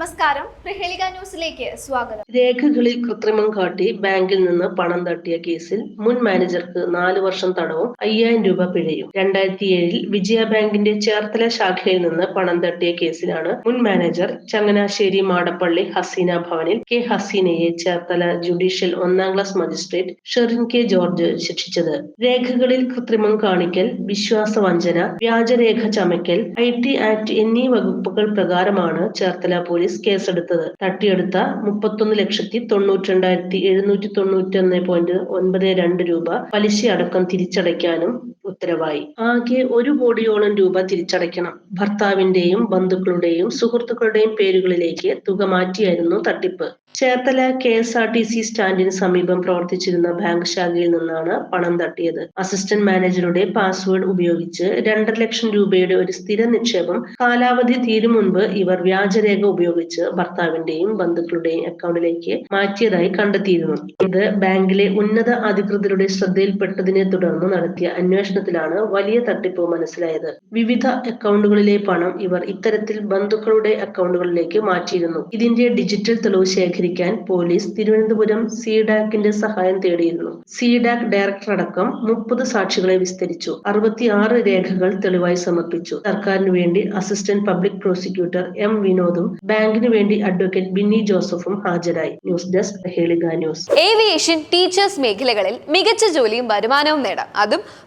നമസ്കാരം. പ്രഹേളിക ന്യൂസിലേക്ക് സ്വാഗതം. രേഖകളിൽ കൃത്രിമം കാട്ടി ബാങ്കിൽ നിന്ന് പണം തട്ടിയ കേസിൽ മുൻ മാനേജർക്ക് നാല് വർഷം തടവും അയ്യായിരം രൂപ പിഴയും. രണ്ടായിരത്തി ഏഴിൽ വിജയ ബാങ്കിന്റെ ചേർത്തല ശാഖയിൽ നിന്ന് പണം തട്ടിയ കേസിലാണ് മുൻ മാനേജർ ചങ്ങനാശ്ശേരി മാടപ്പള്ളി ഹസീന ഭവനിൽ കെ ഹസീനയെ ചേർത്തല ജുഡീഷ്യൽ ഒന്നാം class magistrate Sherin K George ശിക്ഷിച്ചത്. രേഖകളിൽ കൃത്രിമം കാണിക്കൽ വിശ്വാസവഞ്ചന വ്യാജരേഖ ചമയ്ക്കൽ ഐ ടി ആക്ട് എന്നീ വകുപ്പുകൾ പ്രകാരമാണ് ചേർത്തല പോലീസ് കേസെടുത്തത്. തട്ടിയെടുത്ത മുപ്പത്തൊന്ന് ലക്ഷത്തി തൊണ്ണൂറ്റി രണ്ടായിരത്തി എഴുന്നൂറ്റി തൊണ്ണൂറ്റി ഒന്ന് പോയിന്റ് ഒൻപത് രണ്ട് രൂപ പലിശ അടക്കം തിരിച്ചടയ്ക്കാനും ഉത്തരവായി. ആകെ ഒരു കോടിയോളം രൂപ തിരിച്ചടയ്ക്കണം. ഭർത്താവിന്റെയും ബന്ധുക്കളുടെയും സുഹൃത്തുക്കളുടെയും പേരുകളിലേക്ക് തുക മാറ്റിയായിരുന്നു തട്ടിപ്പ്. Cherthala K S R T C സ്റ്റാൻഡിന് സമീപം പ്രവർത്തിച്ചിരുന്ന ബാങ്ക് ശാഖയിൽ നിന്നാണ് പണം തട്ടിയത്. അസിസ്റ്റന്റ് മാനേജറുടെ പാസ്വേഡ് ഉപയോഗിച്ച് രണ്ടര ലക്ഷം രൂപയുടെ ഒരു സ്ഥിര നിക്ഷേപം കാലാവധി തീരും മുൻപ് ഇവർ വ്യാജരേഖ ഉപയോഗിച്ച് ഭർത്താവിന്റെയും ബന്ധുക്കളുടെയും അക്കൗണ്ടിലേക്ക് മാറ്റിയതായി കണ്ടെത്തിയിരുന്നു. ഇത് ബാങ്കിലെ ഉന്നത അധികൃതരുടെ ശ്രദ്ധയിൽപ്പെട്ടതിനെ തുടർന്ന് നടത്തിയ അന്വേഷണത്തിലാണ് വലിയ തട്ടിപ്പ് മനസ്സിലായത്. വിവിധ അക്കൗണ്ടുകളിലെ പണം ഇവർ ഇത്തരത്തിൽ ബന്ധുക്കളുടെ അക്കൗണ്ടുകളിലേക്ക് മാറ്റിയിരുന്നു. ഇതിന്റെ ഡിജിറ്റൽ തെളിവ് ശേഖരിക്കാൻ പോലീസ് തിരുവനന്തപുരം സിഡാക്കിന്റെ സഹായം തേടിയിരുന്നു. സിഡാക് ഡയറക്ടർ അടക്കം മുപ്പത് സാക്ഷികളെ വിസ്തരിച്ചു. അറുപത്തിയാറ് രേഖകൾ തെളിവായി സമർപ്പിച്ചു. സർക്കാരിനു വേണ്ടി അസിസ്റ്റന്റ് പബ്ലിക് പ്രോസിക്യൂട്ടർ എം വിനോദും ബാങ്കിനു വേണ്ടി അഡ്വക്കേറ്റ് ബിന്നി ജോസഫും ഹാജരായി. ന്യൂസ് ഡെസ്ക് ഹേളിക ന്യൂസ്. ഏവിയേഷൻ ടീച്ചേഴ്സ് മേഖലകളിൽ മികച്ച ജോലിയും വരുമാനവും നേടാം. അതും